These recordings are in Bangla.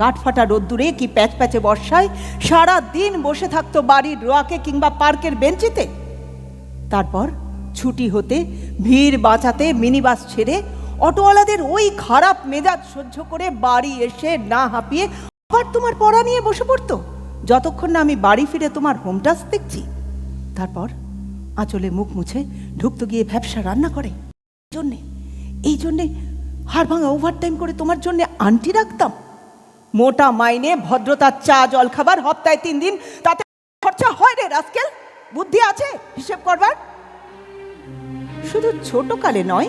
কাঠফাটা রোদ্দুরে কি প্যাচ প্যাচে বর্ষায় সারা দিন বসে থাকতো বাড়ির রোয়াকে কিংবা পার্কের বেঞ্চিতে? তারপর ছুটি হতে, ভিড় বাঁচাতে মিনিবাস ছেড়ে অটোওয়ালাদের ওই খারাপ মেজাজ সহ্য করে বাড়ি এসে না হাঁপিয়ে আবার তোমার পড়া নিয়ে বসে পড়তো? যতক্ষণ না আমি বাড়ি ফিরে তোমার হোম টাস্ক দেখছি। তারপর আঁচলে মুখ মুছে ঢুকতো গিয়ে ব্যবসা রান্না করে। এই জন্যে এই জন্যে হাড় ভাঙা ওভারটাইম করে তোমার জন্যে আন্টি রাখতাম। মোটা মাইনে, ভদ্রতার চা জল খাবার হপ্তায় তিন দিন। তাতে খরচা হয় রে রাস্কেল। বুদ্ধি আছে? হিসেব করবার। শুধু ছোট কালে নয়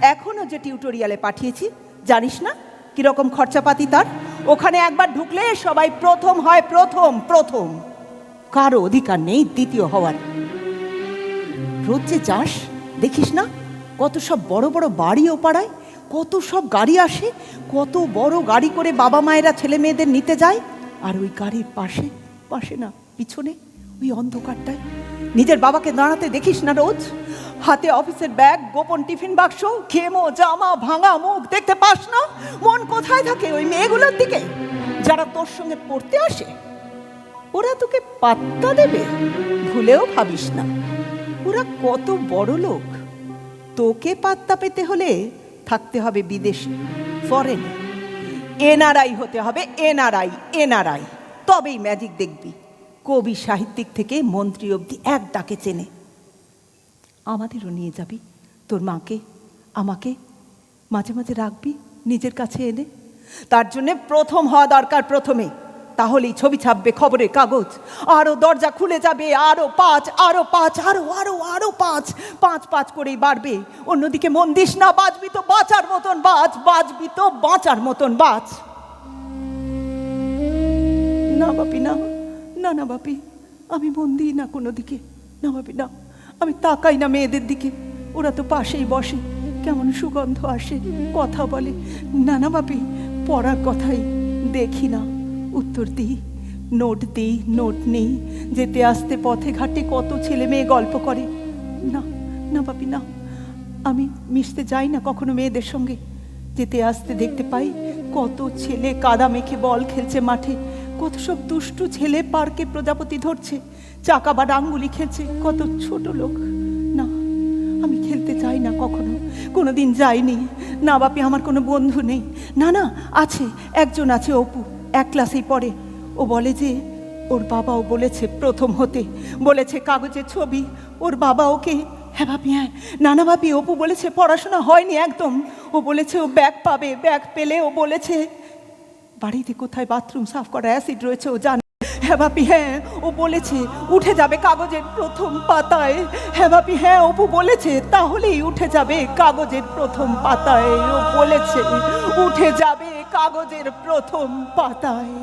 এখনও যে টিউটোরিয়ালে পাঠিয়েছি, জানিস না কীরকম খরচাপাতি তার? ওখানে একবার ঢুকলে সবাই প্রথম হয়, প্রথম প্রথম। কারও অধিকার নেই দ্বিতীয় হওয়ার। রোজ যে যাস, দেখিস না কত সব বড় বড় বাড়ি ও পাড়ায় কত সব গাড়ি আসে, কত বড় গাড়ি করে বাবা মায়েরা ছেলে মেয়েদের নিতে যায়, আর ওই গাড়ির পাশে পাশে না, পিছনে, ওই অন্ধকারটায়। নিজের বাবাকে দাঁড়াতে দেখিস না রোজ। হাতে অফিসের ব্যাগ, গোপন টিফিন বাক্স, খেমো, জামা, ভাঙা মুখ দেখতে পাস না। মন কোথায় থাকে ওই মেয়েগুলোর দিকে? যারা তোর সঙ্গে পড়তে আসে, ওরা তোকে পাত্তা দেবে, ভুলেও ভাবিস না। ওরা কত বড় লোক। তোকে পাত্তা পেতে হলে থাকতে হবে বিদেশে ফরেন এনআরআই হতে হবে এনআরআই এনআরআই। তবেই ম্যাজিক দেখবি। কবি সাহিত্যিক থেকে মন্ত্রী অবধি এক ডাকে চেনে। আমাদেরও নিয়ে যাবি, তোর মাকে, আমাকে মাঝে মাঝে রাখবি, নিজের কাছে এনে। তার জন্যে প্রথম হওয়া দরকার প্রথমে। তাহলেই ছবি ছাপবে খবরের কাগজ। আরও দরজা খুলে যাবে আরও পাঁচ আরও পাঁচ আরও আরও আরও পাঁচ। পাঁচ পাঁচ করেই বাড়বে। অন্যদিকে মন দিস না বাঁচবি তো বাঁচার মতন বাঁচ বাঁচবি তো বাঁচার মতন বাঁচ না বাপি, না না না বাপি, আমি মন দিই না কোনো দিকে। না বাপি, না, আমি তাকাই না মেয়েদের দিকে। ওরা তো পাশেই বসে, কেমন সুগন্ধ আসে, কথা বলে। না না বাপি, পড়ার কথাই দেখি না। উত্তর দিই, নোট দিই, নোট নেই। যেতে আসতে পথে ঘাটে কত ছেলে মেয়ে গল্প করে। না না বাপি না। আমি মিশতে যাই না কখনো মেয়েদের সঙ্গে। যেতে আসতে দেখতে পাই কত ছেলে কাদা মেখে বল খেলছে মাঠে। কত সব দুষ্টু ছেলে পার্কে প্রজাপতি ধরছে। চাকা বা ডাঙ্গুলি খেলছে কত ছোট লোক। না, আমি খেলতে যাই না কখনো। কোনো দিন যাইনি। না বাপি আমার কোনো বন্ধু নেই। না না, আছে, একজন আছে অপু। এক ক্লাসেই পড়ে। ও বলে যে, ওর বাবাও বলেছে প্রথম হতে। বলেছে কাগজের ছবি। ওর বাবা ওকে হ্যাঁ ভাবি হ্যাঁ। নানা ভাবি, অপু বলেছে পড়াশোনা হয়নি একদম। ও বলেছে ও ব্যাগ পাবে, ব্যাগ পেলে ও বলেছে, বাড়িতে কোথায় বাথরুম সাফ করা অ্যাসিড রয়েছে, ও জানে হ্যাঁ হ্যাঁ ও বলেছে, উঠে যাবে কাগজের প্রথম পাতায়। হ্যাঁ হ্যাঁ অপু বলেছে, তাহলেই উঠে যাবে কাগজের প্রথম পাতায়। ও বলেছে, উঠে যাবে কাগজের প্রথম পাতায়।